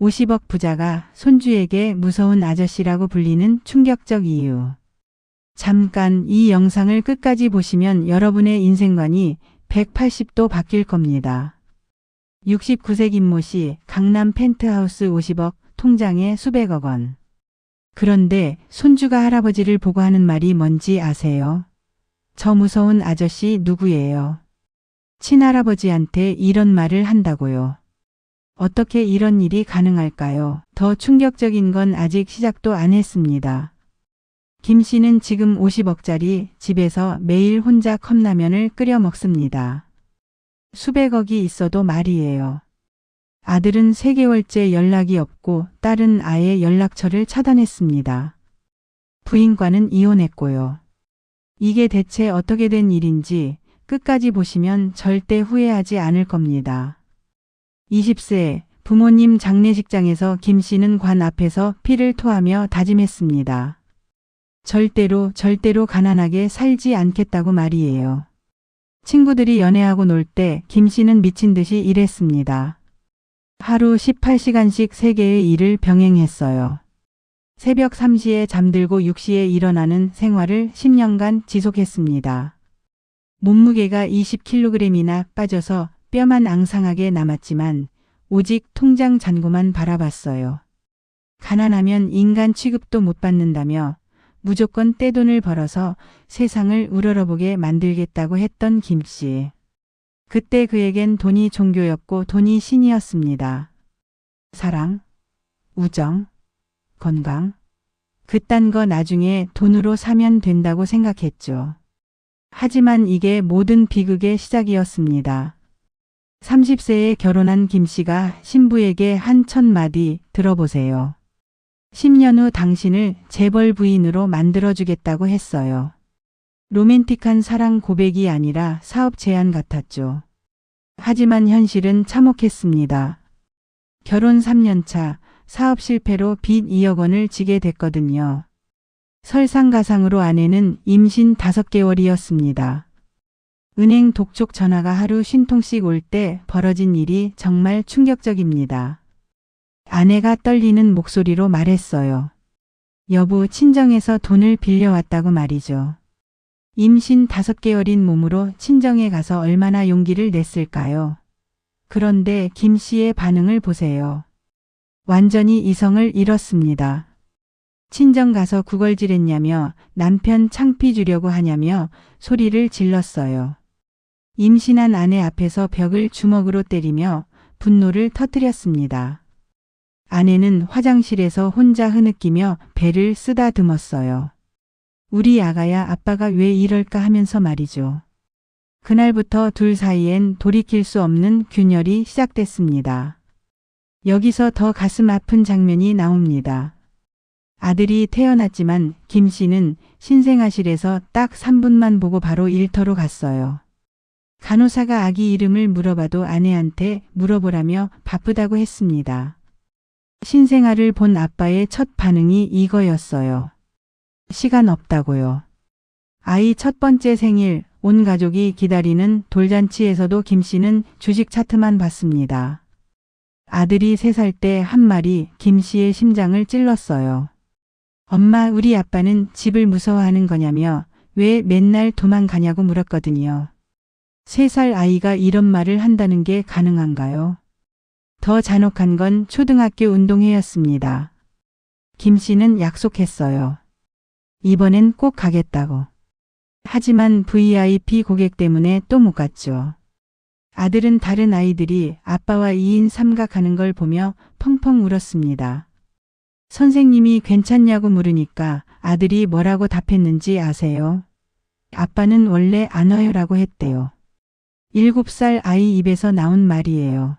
50억 부자가 손주에게 무서운 아저씨라고 불리는 충격적 이유. 잠깐 이 영상을 끝까지 보시면 여러분의 인생관이 180도 바뀔 겁니다. 69세 김모 씨 강남 펜트하우스 50억 통장에 수백억 원. 그런데 손주가 할아버지를 보고 하는 말이 뭔지 아세요? 저 무서운 아저씨 누구예요? 친할아버지한테 이런 말을 한다고요. 어떻게 이런 일이 가능할까요? 더 충격적인 건 아직 시작도 안 했습니다. 김 씨는 지금 50억짜리 집에서 매일 혼자 컵라면을 끓여 먹습니다. 수백억이 있어도 말이에요. 아들은 3개월째 연락이 없고 딸은 아예 연락처를 차단했습니다. 부인과는 이혼했고요. 이게 대체 어떻게 된 일인지 끝까지 보시면 절대 후회하지 않을 겁니다. 20세 부모님 장례식장에서 김 씨는 관 앞에서 피를 토하며 다짐했습니다. 절대로 절대로 가난하게 살지 않겠다고 말이에요. 친구들이 연애하고 놀 때 김 씨는 미친 듯이 일했습니다. 하루 18시간씩 3개의 일을 병행했어요. 새벽 3시에 잠들고 6시에 일어나는 생활을 10년간 지속했습니다. 몸무게가 20kg이나 빠져서 뼈만 앙상하게 남았지만 오직 통장 잔고만 바라봤어요. 가난하면 인간 취급도 못 받는다며 무조건 떼돈을 벌어서 세상을 우러러보게 만들겠다고 했던 김 씨. 그때 그에겐 돈이 종교였고 돈이 신이었습니다. 사랑, 우정, 건강. 그딴 거 나중에 돈으로 사면 된다고 생각했죠. 하지만 이게 모든 비극의 시작이었습니다. 30세에 결혼한 김 씨가 신부에게 한 첫마디 들어보세요. 10년 후 당신을 재벌 부인으로 만들어주겠다고 했어요. 로맨틱한 사랑 고백이 아니라 사업 제안 같았죠. 하지만 현실은 참혹했습니다. 결혼 3년 차 사업 실패로 빚 2억 원을 지게 됐거든요. 설상가상으로 아내는 임신 5개월이었습니다. 은행 독촉 전화가 하루 쉰통씩 올 때 벌어진 일이 정말 충격적입니다. 아내가 떨리는 목소리로 말했어요. 여보, 친정에서 돈을 빌려왔다고 말이죠. 임신 5개월인 몸으로 친정에 가서 얼마나 용기를 냈을까요? 그런데 김 씨의 반응을 보세요. 완전히 이성을 잃었습니다. 친정 가서 구걸질했냐며 남편 창피 주려고 하냐며 소리를 질렀어요. 임신한 아내 앞에서 벽을 주먹으로 때리며 분노를 터뜨렸습니다. 아내는 화장실에서 혼자 흐느끼며 배를 쓰다듬었어요. 우리 아가야 아빠가 왜 이럴까 하면서 말이죠. 그날부터 둘 사이엔 돌이킬 수 없는 균열이 시작됐습니다. 여기서 더 가슴 아픈 장면이 나옵니다. 아들이 태어났지만 김 씨는 신생아실에서 딱 3분만 보고 바로 일터로 갔어요. 간호사가 아기 이름을 물어봐도 아내한테 물어보라며 바쁘다고 했습니다. 신생아를 본 아빠의 첫 반응이 이거였어요. 시간 없다고요. 아이 첫 번째 생일 온 가족이 기다리는 돌잔치에서도 김 씨는 주식 차트만 봤습니다. 아들이 세살때 한 말이 김 씨의 심장을 찔렀어요. 엄마, 우리 아빠는 집을 무서워하는 거냐며 왜 맨날 도망가냐고 물었거든요. 세살 아이가 이런 말을 한다는 게 가능한가요? 더 잔혹한 건 초등학교 운동회였습니다. 김 씨는 약속했어요. 이번엔 꼭 가겠다고. 하지만 VIP 고객 때문에 또 못 갔죠. 아들은 다른 아이들이 아빠와 2인 삼각하는 걸 보며 펑펑 울었습니다. 선생님이 괜찮냐고 물으니까 아들이 뭐라고 답했는지 아세요? 아빠는 원래 안 와요라고 했대요. 7살 아이 입에서 나온 말이에요.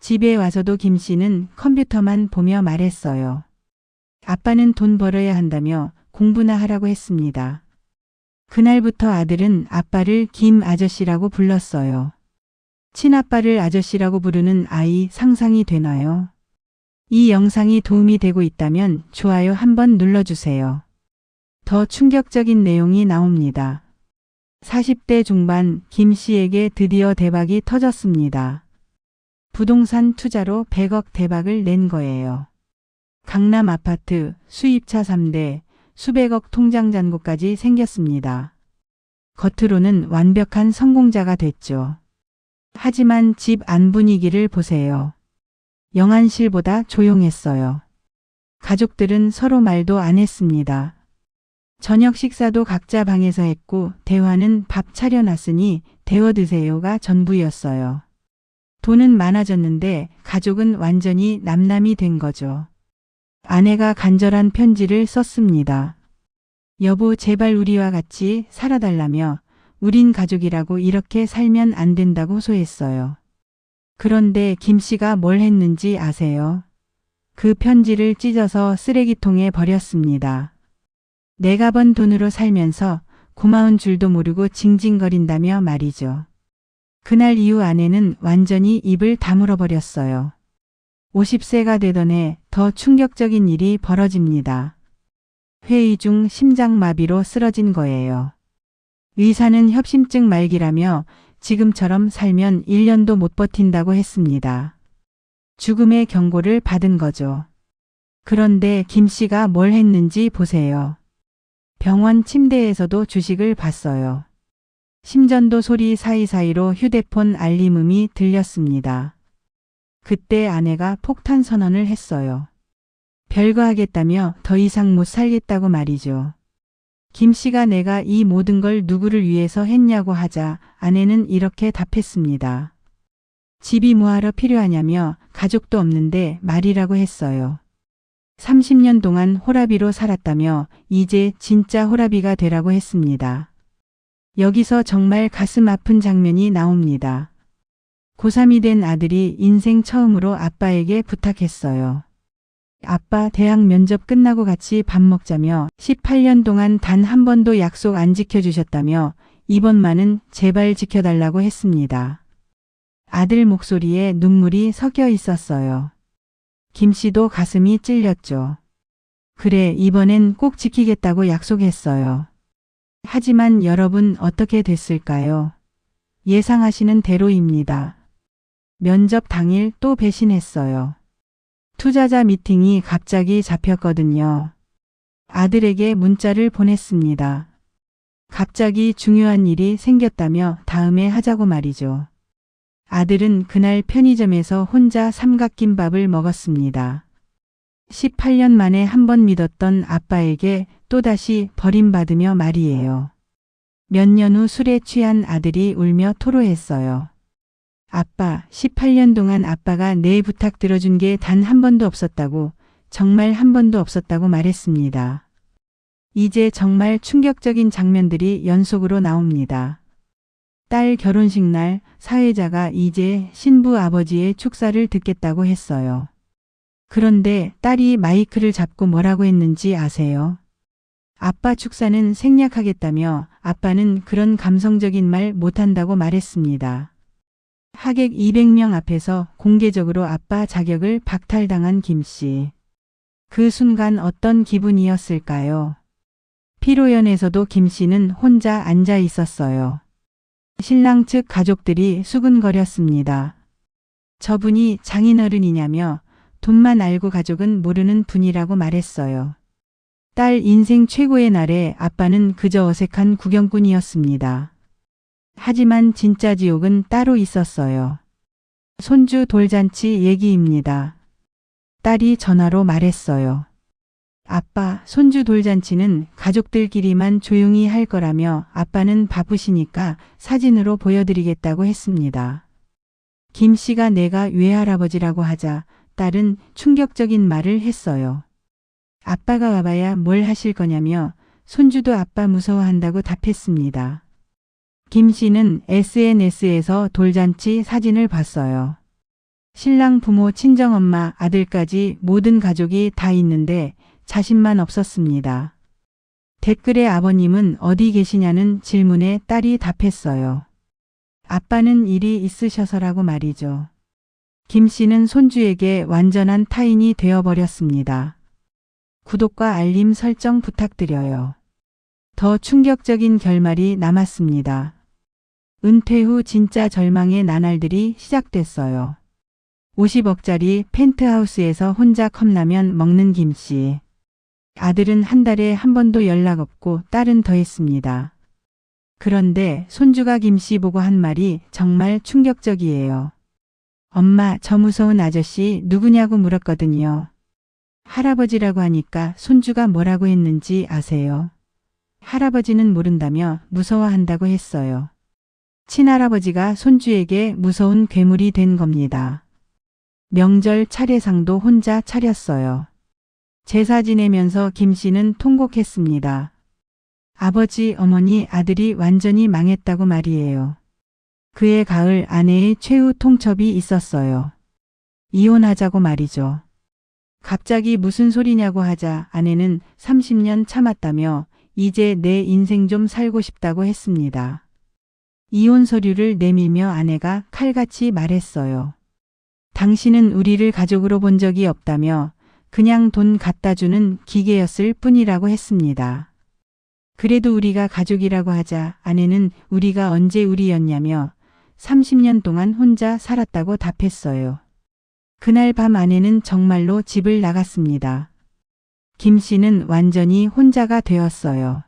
집에 와서도 김 씨는 컴퓨터만 보며 말했어요. 아빠는 돈 벌어야 한다며 공부나 하라고 했습니다. 그날부터 아들은 아빠를 김 아저씨라고 불렀어요. 친아빠를 아저씨라고 부르는 아이 상상이 되나요? 이 영상이 도움이 되고 있다면 좋아요 한번 눌러주세요. 더 충격적인 내용이 나옵니다. 40대 중반 김 씨에게 드디어 대박이 터졌습니다. 부동산 투자로 100억 대박을 낸 거예요. 강남 아파트, 수입차 3대, 수백억 통장 잔고까지 생겼습니다. 겉으로는 완벽한 성공자가 됐죠. 하지만 집 안 분위기를 보세요. 영안실보다 조용했어요. 가족들은 서로 말도 안 했습니다. 저녁 식사도 각자 방에서 했고 대화는 밥 차려놨으니 데워 드세요가 전부였어요. 돈은 많아졌는데 가족은 완전히 남남이 된 거죠. 아내가 간절한 편지를 썼습니다. 여보 제발 우리와 같이 살아달라며 우린 가족이라고 이렇게 살면 안 된다고 호소했어요. 그런데 김 씨가 뭘 했는지 아세요? 그 편지를 찢어서 쓰레기통에 버렸습니다. 내가 번 돈으로 살면서 고마운 줄도 모르고 징징거린다며 말이죠. 그날 이후 아내는 완전히 입을 다물어 버렸어요. 50세가 되던 해 더 충격적인 일이 벌어집니다. 회의 중 심장마비로 쓰러진 거예요. 의사는 협심증 말기라며 지금처럼 살면 1년도 못 버틴다고 했습니다. 죽음의 경고를 받은 거죠. 그런데 김 씨가 뭘 했는지 보세요. 병원 침대에서도 주식을 봤어요. 심전도 소리 사이사이로 휴대폰 알림음이 들렸습니다. 그때 아내가 폭탄 선언을 했어요. 별거 하겠다며 더 이상 못 살겠다고 말이죠. 김 씨가 내가 이 모든 걸 누구를 위해서 했냐고 하자 아내는 이렇게 답했습니다. 집이 뭐하러 필요하냐며 가족도 없는데 말이라고 했어요. 30년 동안 호라비로 살았다며 이제 진짜 호라비가 되라고 했습니다. 여기서 정말 가슴 아픈 장면이 나옵니다. 고3이 된 아들이 인생 처음으로 아빠에게 부탁했어요. 아빠 대학 면접 끝나고 같이 밥 먹자며 18년 동안 단 한 번도 약속 안 지켜주셨다며 이번만은 제발 지켜달라고 했습니다. 아들 목소리에 눈물이 섞여 있었어요. 김 씨도 가슴이 찔렸죠. 그래, 이번엔 꼭 지키겠다고 약속했어요. 하지만 여러분 어떻게 됐을까요? 예상하시는 대로입니다. 면접 당일 또 배신했어요. 투자자 미팅이 갑자기 잡혔거든요. 아들에게 문자를 보냈습니다. 갑자기 중요한 일이 생겼다며 다음에 하자고 말이죠. 아들은 그날 편의점에서 혼자 삼각김밥을 먹었습니다. 18년 만에 한 번 믿었던 아빠에게 또다시 버림받으며 말이에요. 몇 년 후 술에 취한 아들이 울며 토로했어요. 아빠, 18년 동안 아빠가 내 부탁 들어준 게 단 한 번도 없었다고, 정말 한 번도 없었다고 말했습니다. 이제 정말 충격적인 장면들이 연속으로 나옵니다. 딸 결혼식 날 사회자가 이제 신부 아버지의 축사를 듣겠다고 했어요. 그런데 딸이 마이크를 잡고 뭐라고 했는지 아세요? 아빠 축사는 생략하겠다며 아빠는 그런 감성적인 말 못한다고 말했습니다. 하객 200명 앞에서 공개적으로 아빠 자격을 박탈당한 김 씨. 그 순간 어떤 기분이었을까요? 피로연에서도 김 씨는 혼자 앉아 있었어요. 신랑 측 가족들이 수근거렸습니다. 저분이 장인어른이냐며 돈만 알고 가족은 모르는 분이라고 말했어요. 딸 인생 최고의 날에 아빠는 그저 어색한 구경꾼이었습니다. 하지만 진짜 지옥은 따로 있었어요. 손주 돌잔치 얘기입니다. 딸이 전화로 말했어요. 아빠, 손주 돌잔치는 가족들끼리만 조용히 할 거라며 아빠는 바쁘시니까 사진으로 보여드리겠다고 했습니다. 김 씨가 내가 외할아버지라고 하자 딸은 충격적인 말을 했어요. 아빠가 와봐야 뭘 하실 거냐며 손주도 아빠 무서워한다고 답했습니다. 김 씨는 SNS에서 돌잔치 사진을 봤어요. 신랑 부모, 친정엄마, 아들까지 모든 가족이 다 있는데 자신만 없었습니다. 댓글에 아버님은 어디 계시냐는 질문에 딸이 답했어요. 아빠는 일이 있으셔서라고 말이죠. 김 씨는 손주에게 완전한 타인이 되어버렸습니다. 구독과 알림 설정 부탁드려요. 더 충격적인 결말이 남았습니다. 은퇴 후 진짜 절망의 나날들이 시작됐어요. 50억짜리 펜트하우스에서 혼자 컵라면 먹는 김 씨. 아들은 한 달에 한 번도 연락 없고 딸은 더했습니다. 그런데 손주가 김씨 보고 한 말이 정말 충격적이에요. 엄마, 저 무서운 아저씨 누구냐고 물었거든요. 할아버지라고 하니까 손주가 뭐라고 했는지 아세요? 할아버지는 모른다며 무서워한다고 했어요. 친할아버지가 손주에게 무서운 괴물이 된 겁니다. 명절 차례상도 혼자 차렸어요. 제사 지내면서 김 씨는 통곡했습니다. 아버지, 어머니, 아들이 완전히 망했다고 말이에요. 그해 가을 아내의 최후 통첩이 있었어요. 이혼하자고 말이죠. 갑자기 무슨 소리냐고 하자 아내는 30년 참았다며 이제 내 인생 좀 살고 싶다고 했습니다. 이혼 서류를 내밀며 아내가 칼같이 말했어요. 당신은 우리를 가족으로 본 적이 없다며 그냥 돈 갖다 주는 기계였을 뿐이라고 했습니다. 그래도 우리가 가족이라고 하자 아내는 우리가 언제 우리였냐며 30년 동안 혼자 살았다고 답했어요. 그날 밤 아내는 정말로 집을 나갔습니다. 김 씨는 완전히 혼자가 되었어요.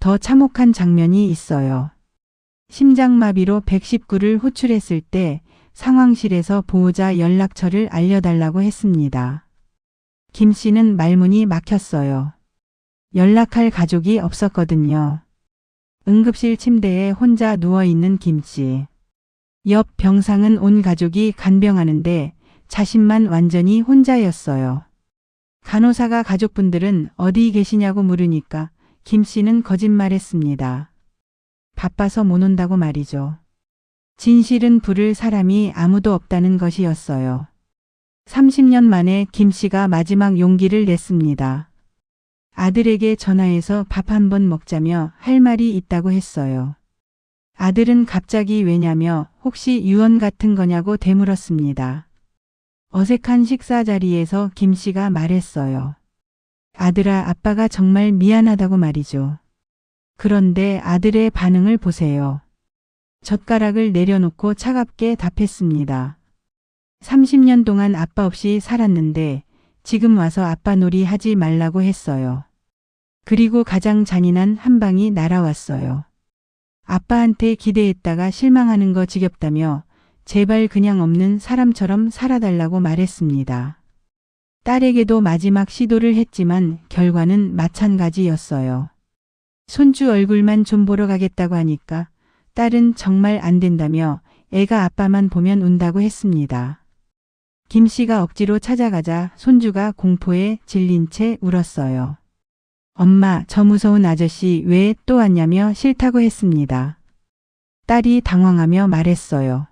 더 참혹한 장면이 있어요. 심장마비로 119를 호출했을 때 상황실에서 보호자 연락처를 알려달라고 했습니다. 김 씨는 말문이 막혔어요. 연락할 가족이 없었거든요. 응급실 침대에 혼자 누워있는 김 씨. 옆 병상은 온 가족이 간병하는데 자신만 완전히 혼자였어요. 간호사가 가족분들은 어디 계시냐고 물으니까 김 씨는 거짓말했습니다. 바빠서 못 온다고 말이죠. 진실은 부를 사람이 아무도 없다는 것이었어요. 30년 만에 김 씨가 마지막 용기를 냈습니다. 아들에게 전화해서 밥 한 번 먹자며 할 말이 있다고 했어요. 아들은 갑자기 왜냐며 혹시 유언 같은 거냐고 되물었습니다. 어색한 식사 자리에서 김 씨가 말했어요. 아들아, 아빠가 정말 미안하다고 말이죠. 그런데 아들의 반응을 보세요. 젓가락을 내려놓고 차갑게 답했습니다. 30년 동안 아빠 없이 살았는데 지금 와서 아빠 놀이 하지 말라고 했어요. 그리고 가장 잔인한 한 방이 날아왔어요. 아빠한테 기대했다가 실망하는 거 지겹다며 제발 그냥 없는 사람처럼 살아달라고 말했습니다. 딸에게도 마지막 시도를 했지만 결과는 마찬가지였어요. 손주 얼굴만 좀 보러 가겠다고 하니까 딸은 정말 안 된다며 애가 아빠만 보면 운다고 했습니다. 김 씨가 억지로 찾아가자 손주가 공포에 질린 채 울었어요. 엄마, 저 무서운 아저씨 왜 또 왔냐며 싫다고 했습니다. 딸이 당황하며 말했어요.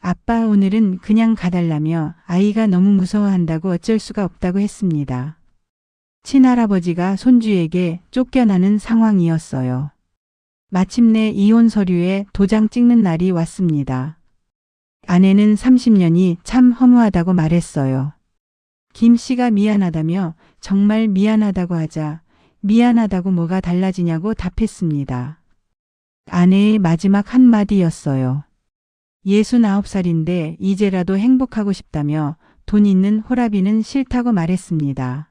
아빠 오늘은 그냥 가달라며 아이가 너무 무서워한다고 어쩔 수가 없다고 했습니다. 친할아버지가 손주에게 쫓겨나는 상황이었어요. 마침내 이혼 서류에 도장 찍는 날이 왔습니다. 아내는 30년이 참 허무하다고 말했어요. 김 씨가 미안하다며 정말 미안하다고 하자 미안하다고 뭐가 달라지냐고 답했습니다. 아내의 마지막 한마디였어요. 69살인데 이제라도 행복하고 싶다며 돈 있는 호라비는 싫다고 말했습니다.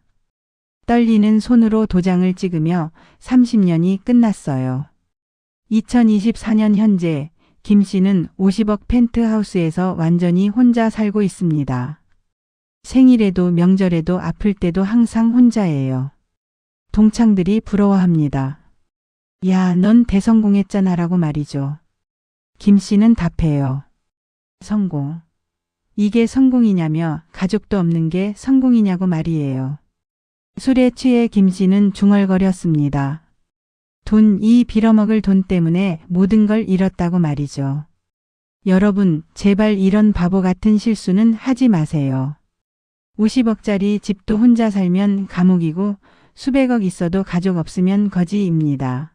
떨리는 손으로 도장을 찍으며 30년이 끝났어요. 2024년 현재 김 씨는 50억 펜트하우스에서 완전히 혼자 살고 있습니다. 생일에도 명절에도 아플 때도 항상 혼자예요. 동창들이 부러워합니다. 야, 넌 대성공했잖아 라고 말이죠. 김 씨는 답해요. 성공. 이게 성공이냐며 가족도 없는 게 성공이냐고 말이에요. 술에 취해 김 씨는 중얼거렸습니다. 돈, 이 빌어먹을 돈 때문에 모든 걸 잃었다고 말이죠. 여러분, 제발 이런 바보 같은 실수는 하지 마세요. 50억짜리 집도 혼자 살면 감옥이고 수백억 있어도 가족 없으면 거지입니다.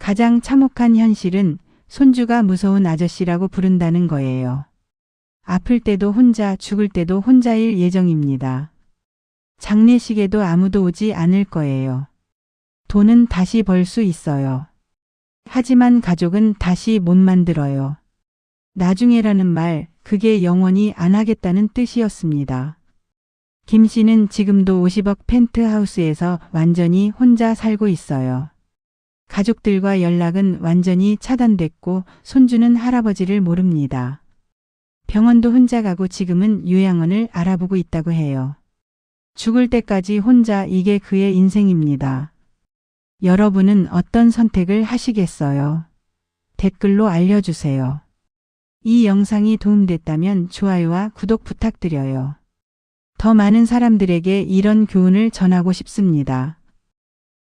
가장 참혹한 현실은 손주가 무서운 아저씨라고 부른다는 거예요. 아플 때도 혼자 죽을 때도 혼자일 예정입니다. 장례식에도 아무도 오지 않을 거예요. 돈은 다시 벌 수 있어요. 하지만 가족은 다시 못 만들어요. 나중에라는 말, 그게 영원히 안 하겠다는 뜻이었습니다. 김 씨는 지금도 50억 펜트하우스에서 완전히 혼자 살고 있어요. 가족들과 연락은 완전히 차단됐고 손주는 할아버지를 모릅니다. 병원도 혼자 가고 지금은 요양원을 알아보고 있다고 해요. 죽을 때까지 혼자 이게 그의 인생입니다. 여러분은 어떤 선택을 하시겠어요? 댓글로 알려주세요. 이 영상이 도움됐다면 좋아요와 구독 부탁드려요. 더 많은 사람들에게 이런 교훈을 전하고 싶습니다.